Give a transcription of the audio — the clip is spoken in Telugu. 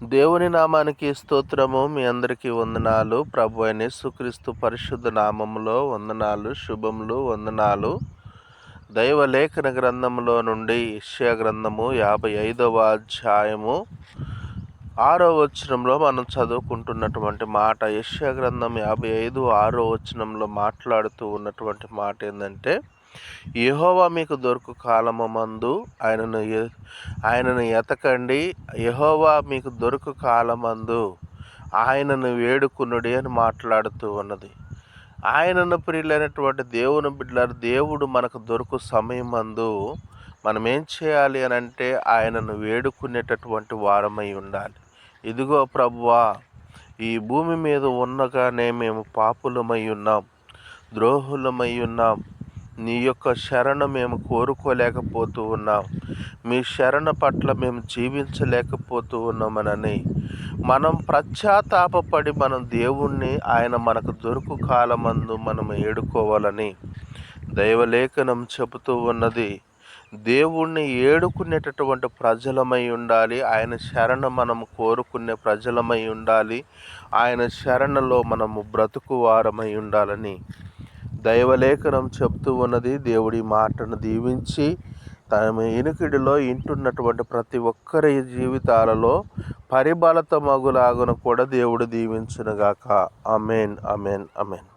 దేవుని నామానికి స్తోత్రము. మీ అందరికీ వందనాలు. ప్రభు అయిన సుక్రీస్తు పరిశుద్ధ నామములో వందనాలు శుభములు వందనాలు. దైవ లేఖన గ్రంథంలో నుండి ఇష్యా గ్రంథము యాభై ఐదవ అధ్యాయము ఆరో వచనంలో మనం చదువుకుంటున్నటువంటి మాట యష్యా గ్రంథం యాభై ఐదు ఆరో వచనంలో మాట్లాడుతూ ఉన్నటువంటి మాట ఏంటంటే యహోవా మీకు దొరుకు కాలము మందు ఆయనను ఆయనను ఎతకండి. యహోవా మీకు దొరుకు కాలమందు ఆయనను వేడుకునుడి అని మాట్లాడుతూ ఉన్నది. ఆయనను ప్రియులైనటువంటి దేవుని బిడ్డలారు దేవుడు మనకు దొరుకు సమయం అందు మనం ఏం చేయాలి అని అంటే ఆయనను వేడుకునేటటువంటి వారమై ఉండాలి. ఇదిగో ప్రభువా ఈ భూమి మీద ఉన్నగానే మేము పాపులమై ఉన్నాం ద్రోహులమై ఉన్నాం. నీ యొక్క శరణ మేము కోరుకోలేకపోతూ ఉన్నాం. మీ శరణ పట్ల మేము జీవించలేకపోతూ ఉన్నామనని. మనం ప్రత్యాతాపడి మనం దేవుణ్ణి ఆయన మనకు దొరుకు కాలమందు మనం ఏడుకోవాలని దైవలేఖనం చెబుతూ ఉన్నది. దేవుణ్ణి ఏడుకునేటటువంటి ప్రజలమై ఉండాలి. ఆయన శరణ మనం కోరుకునే ప్రజలమై ఉండాలి. ఆయన శరణలో మనము బ్రతుకు వారమై ఉండాలని దైవలేఖనం చెప్తూ ఉన్నది. దేవుడి మాటను దీవించి తన ఇనుకిడిలో ఇంటున్నటువంటి ప్రతి ఒక్కరి జీవితాలలో పరిబలత మగులాగును కూడా దేవుడు దీవించునుగాక. అమేన్ అమేన్ అమేన్